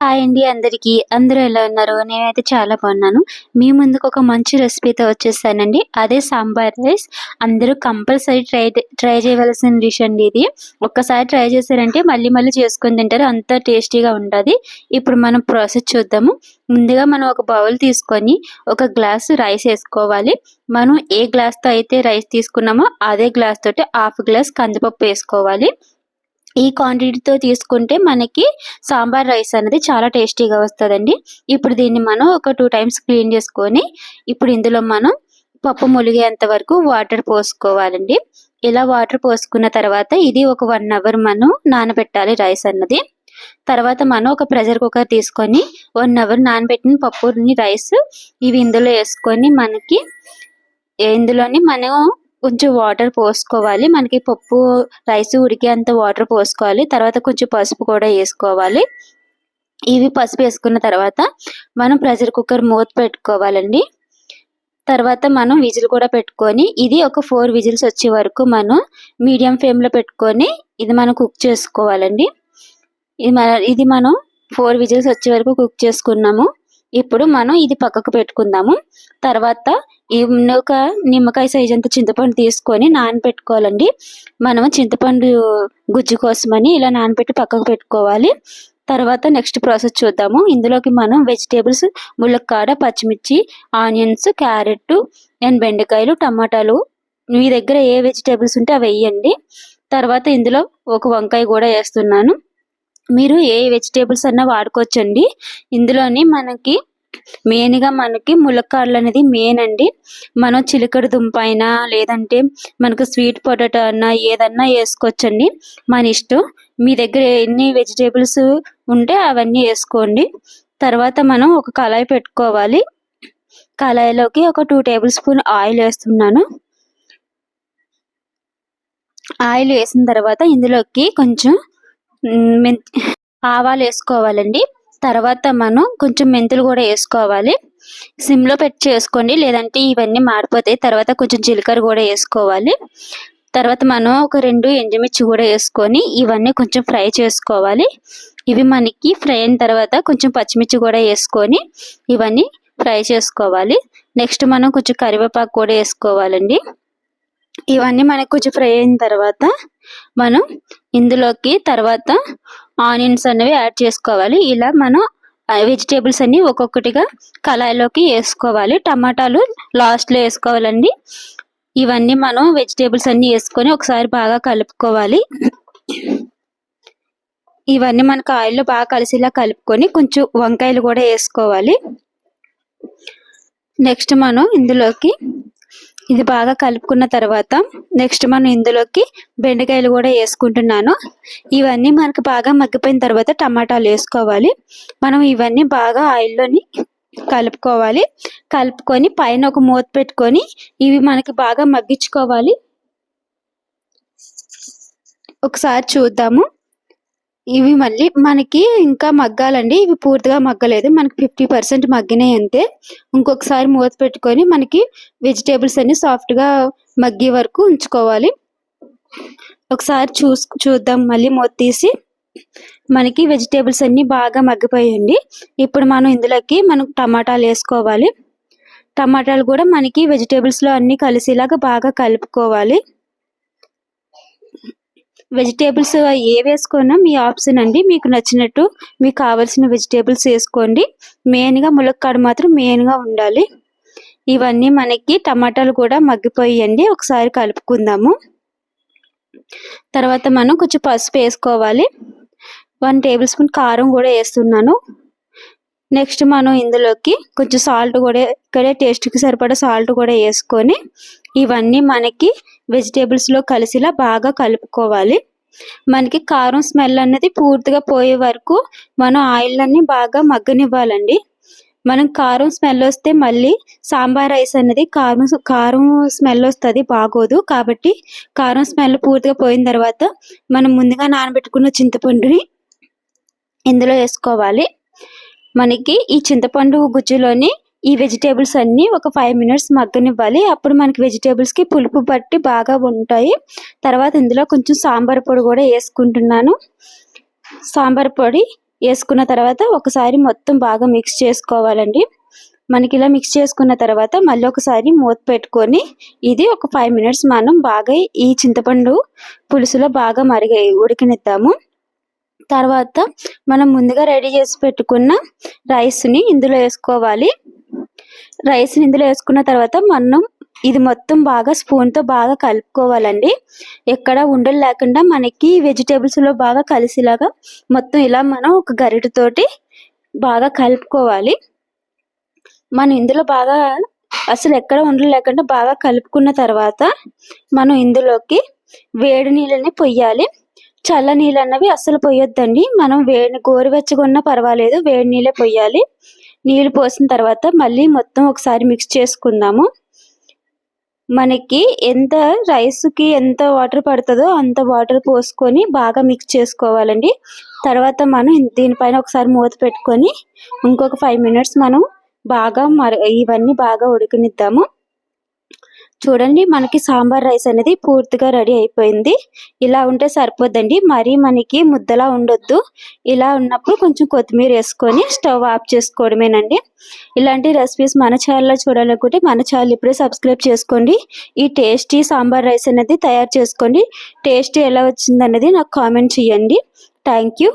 Hi అండి అందరికీ. అందరూ ఎలా ఉన్నారు? నేనైతే చాలా బాగున్నాను. మీ ముందుకు ఒక మంచి రెసిపీతో వచ్చేసానండి. అదే సాంబార్ రైస్. అందరూ కంపల్సరీ ట్రై ట్రై చేయవలసిన డిష్ అండి ఇది. ఒక్కసారి ట్రై చేశారంటే మళ్ళీ మళ్ళీ చేసుకొని తింటారు. అంత టేస్టీగా ఉంటుంది. ఇప్పుడు మనం ప్రాసెస్ చూద్దాము. ముందుగా మనం ఒక బౌల్ తీసుకొని ఒక గ్లాస్ రైస్ వేసుకోవాలి. మనం ఏ గ్లాస్తో అయితే రైస్ తీసుకున్నామో అదే గ్లాస్ తోటి హాఫ్ గ్లాస్ కందిపప్పు వేసుకోవాలి. ఈ క్వాంటిటీతో తీసుకుంటే మనకి సాంబార్ రైస్ అనేది చాలా టేస్టీగా వస్తుందండి. ఇప్పుడు దీన్ని మనం ఒక టూ టైమ్స్ క్లీన్ చేసుకొని ఇప్పుడు ఇందులో మనం పప్పు ములిగేంత వరకు వాటర్ పోసుకోవాలండి. ఇలా వాటర్ పోసుకున్న తర్వాత ఇది ఒక వన్ అవర్ మనం నానబెట్టాలి రైస్ అన్నది. తర్వాత మనం ఒక ప్రెషర్ కుక్కర్ తీసుకొని వన్ అవర్ నానబెట్టిన పప్పుని రైస్ ఇవి ఇందులో వేసుకొని మనకి ఇందులోని మనం కొంచెం వాటర్ పోసుకోవాలి. మనకి పప్పు రైస్ ఉడికేంత వాటర్ పోసుకోవాలి. తర్వాత కొంచెం పసుపు కూడా వేసుకోవాలి. ఇవి పసుపు వేసుకున్న తర్వాత మనం ప్రెషర్ కుక్కర్ మూత పెట్టుకోవాలండి. తర్వాత మనం విజిల్ కూడా పెట్టుకొని ఇది ఒక ఫోర్ విజిల్స్ వచ్చే వరకు మనం మీడియం ఫ్లేమ్లో పెట్టుకొని ఇది మనం కుక్ చేసుకోవాలండి. ఇది మన ఇది మనం ఫోర్ విజిల్స్ వచ్చే వరకు కుక్ చేసుకున్నాము. ఇప్పుడు మనం ఇది పక్కకు పెట్టుకుందాము. తర్వాత ఈ ఒక నిమ్మకాయ సైజ్ అంత చింతపండు తీసుకొని నానబెట్టుకోవాలండి మనం చింతపండు గుజ్జు కోసమని ఇలా నానబెట్టి పక్కకు పెట్టుకోవాలి. తర్వాత నెక్స్ట్ ప్రాసెస్ చూద్దాము. ఇందులోకి మనం వెజిటేబుల్స్ ములక్కాడ పచ్చిమిర్చి ఆనియన్స్ క్యారెట్ అండ్ బెండకాయలు టమాటాలు మీ దగ్గర ఏ వెజిటేబుల్స్ ఉంటే అవి వేయండి. తర్వాత ఇందులో ఒక వంకాయ కూడా వేస్తున్నాను. మీరు ఏ వెజిటేబుల్స్ అన్నా వాడుకోవచ్చండి. ఇందులోని మనకి మెయిన్గా మనకి ములక్కాడలు అనేది మెయిన్ అండి. మనం చిలకడ దుంప అయినా లేదంటే మనకు స్వీట్ పొటాటో అన్నా ఏదన్నా వేసుకోవచ్చండి. మన ఇష్టం. మీ దగ్గర ఎన్ని వెజిటేబుల్స్ ఉంటే అవన్నీ వేసుకోండి. తర్వాత మనం ఒక కళాయి పెట్టుకోవాలి. కళాయిలోకి ఒక టూ టేబుల్ స్పూన్ ఆయిల్ వేస్తున్నాను. ఆయిల్ వేసిన తర్వాత ఇందులోకి కొంచెం ఆవాలు వేసుకోవాలండి. తర్వాత మనం కొంచెం మెంతులు కూడా వేసుకోవాలి. సిమ్లో పెట్టి చేసుకోండి. లేదంటే ఇవన్నీ మాడిపోతాయి. తర్వాత కొంచెం జీలకర్ర కూడా వేసుకోవాలి. తర్వాత మనం ఒక రెండు ఎండుమిర్చి కూడా వేసుకొని ఇవన్నీ కొంచెం ఫ్రై చేసుకోవాలి. ఇవి మనకి ఫ్రై అయిన తర్వాత కొంచెం పచ్చిమిర్చి కూడా వేసుకొని ఇవన్నీ ఫ్రై చేసుకోవాలి. నెక్స్ట్ మనం కొంచెం కరివేపాకు కూడా వేసుకోవాలండి. ఇవన్నీ మనకు కొంచెం ఫ్రై అయిన తర్వాత మనం ఇందులోకి తర్వాత ఆనియన్స్ అనేవి యాడ్ చేసుకోవాలి. ఇలా మనం వెజిటేబుల్స్ అన్ని ఒక్కొక్కటిగా కళాయిలోకి వేసుకోవాలి. టమాటాలు లాస్ట్లో వేసుకోవాలండి. ఇవన్నీ మనం వెజిటేబుల్స్ అన్ని వేసుకొని ఒకసారి బాగా కలుపుకోవాలి. ఇవన్నీ మనకు ఆయిల్లో బాగా కలిసిలా కలుపుకొని కొంచెం వంకాయలు కూడా వేసుకోవాలి. నెక్స్ట్ మనం ఇందులోకి ఇది బాగా కలుపుకున్న తర్వాత నెక్స్ట్ మనం ఇందులోకి బెండకాయలు కూడా వేసుకుంటున్నాను. ఇవన్నీ మనకు బాగా మగ్గిపోయిన తర్వాత టమాటాలు వేసుకోవాలి. మనం ఇవన్నీ బాగా ఆయిల్లోని కలుపుకోవాలి. కలుపుకొని పైన ఒక మూత పెట్టుకొని ఇవి మనకి బాగా మగ్గించుకోవాలి. ఒకసారి చూద్దాము. ఇవి మళ్ళీ మనకి ఇంకా మగ్గాలండి. ఇవి పూర్తిగా మగ్గలేదు. మనకి ఫిఫ్టీ పర్సెంట్ మగ్గినాయి అంతే. ఇంకొకసారి మూత పెట్టుకొని మనకి వెజిటేబుల్స్ అన్ని సాఫ్ట్గా మగ్గే వరకు ఉంచుకోవాలి. ఒకసారి చూస్ చూద్దాం. మళ్ళీ మూత తీసి మనకి వెజిటేబుల్స్ అన్ని బాగా మగ్గిపోయాయండి. ఇప్పుడు మనం ఇందులోకి మనం టమాటాలు వేసుకోవాలి. టమాటాలు కూడా మనకి వెజిటేబుల్స్లో అన్నీ కలిసేలాగా బాగా కలుపుకోవాలి. వెజిటేబుల్స్ ఏ వేసుకున్నా మీ ఆప్షన్ అండి. మీకు నచ్చినట్టు మీకు కావాల్సిన వెజిటేబుల్స్ వేసుకోండి. మెయిన్గా ములక్కాడ మాత్రం మెయిన్గా ఉండాలి. ఇవన్నీ మనకి టమాటాలు కూడా మగ్గిపోయండి ఒకసారి కలుపుకుందాము. తర్వాత మనం కొంచెం పసుపు వేసుకోవాలి. వన్ టేబుల్ స్పూన్ కారం కూడా వేస్తున్నాను. నెక్స్ట్ మనం ఇందులోకి కొంచెం సాల్ట్ కూడా ఇక్కడే టేస్ట్కి సరిపడా సాల్ట్ కూడా వేసుకొని ఇవన్నీ మనకి వెజిటేబుల్స్లో కలిసిలా బాగా కలుపుకోవాలి. మనకి కారం స్మెల్ అనేది పూర్తిగా పోయే వరకు మనం ఆయిల్ అన్ని బాగా మగ్గనివ్వాలండి. మనం కారం స్మెల్ వస్తే మళ్ళీ సాంబార్ రైస్ అనేది కారం కారం స్మెల్ వస్తుంది బాగోదు. కాబట్టి కారం స్మెల్ పూర్తిగా పోయిన తర్వాత మనం ముందుగా నానబెట్టుకున్న చింతపండుని ఇందులో వేసుకోవాలి. మనకి ఈ చింతపండు గుజ్జులోని ఈ వెజిటేబుల్స్ అన్ని ఒక ఫైవ్ మినిట్స్ మగ్గనివ్వాలి. అప్పుడు మనకి వెజిటేబుల్స్కి పులుపు పట్టి బాగా ఉంటాయి. తర్వాత ఇందులో కొంచెం సాంబార్ పొడి కూడా వేసుకుంటున్నాను. సాంబార్ పొడి వేసుకున్న తర్వాత ఒకసారి మొత్తం బాగా మిక్స్ చేసుకోవాలండి. మనకి ఇలా మిక్స్ చేసుకున్న తర్వాత మళ్ళీ ఒకసారి మూత పెట్టుకొని ఇది ఒక ఫైవ్ మినిట్స్ మనం బాగా ఈ చింతపండు పులుసులో బాగా మరిగి ఉడికినిద్దాము. తర్వాత మనం ముందుగా రెడీ చేసి పెట్టుకున్న రైస్ని ఇందులో వేసుకోవాలి. రైస్ని ఇందులో వేసుకున్న తర్వాత మనం ఇది మొత్తం బాగా స్పూన్తో బాగా కలుపుకోవాలండి. ఎక్కడ ఉండలు లేకుండా మనకి వెజిటేబుల్స్లో బాగా కలిసేలాగా మొత్తం ఇలా మనం ఒక గరిటతోటి బాగా కలుపుకోవాలి. మనం ఇందులో బాగా అసలు ఎక్కడ ఉండలు లేకుండా బాగా కలుపుకున్న తర్వాత మనం ఇందులోకి వేడి నీళ్ళని పొయ్యాలి. చల్ల నీళ్ళు అన్నవి అస్సలు పొయ్యొద్దండి. మనం వేడి గోరువెచ్చగా ఉన్నా పర్వాలేదు వేడి నీళ్ళే పొయ్యాలి. నీళ్ళు పోసిన తర్వాత మళ్ళీ మొత్తం ఒకసారి మిక్స్ చేసుకుందాము. మనకి ఎంత రైస్కి ఎంత వాటర్ పడుతుందో అంత వాటర్ పోసుకొని బాగా మిక్స్ చేసుకోవాలండి. తర్వాత మనం దీనిపైన ఒకసారి మూత పెట్టుకొని ఇంకొక ఫైవ్ మినిట్స్ మనం బాగా మర ఇవన్నీ బాగా ఉడికినిద్దాము. చూడండి మనకి సాంబార్ రైస్ అనేది పూర్తిగా రెడీ అయిపోయింది. ఇలా ఉంటే సరిపోద్దండి. మరీ మనకి ముద్దలా ఉండొద్దు. ఇలా ఉన్నప్పుడు కొంచెం కొత్తిమీర వేసుకొని స్టవ్ ఆఫ్ చేసుకోవడమేనండి. ఇలాంటి రెసిపీస్ మన ఛానల్లో చూడాలనుకుంటే మన ఛానల్ ఇప్పుడే సబ్స్క్రైబ్ చేసుకోండి. ఈ టేస్టీ సాంబార్ రైస్ అనేది తయారు చేసుకోండి. టేస్ట్ ఎలా వచ్చింది నాకు కామెంట్ చేయండి. Thank you.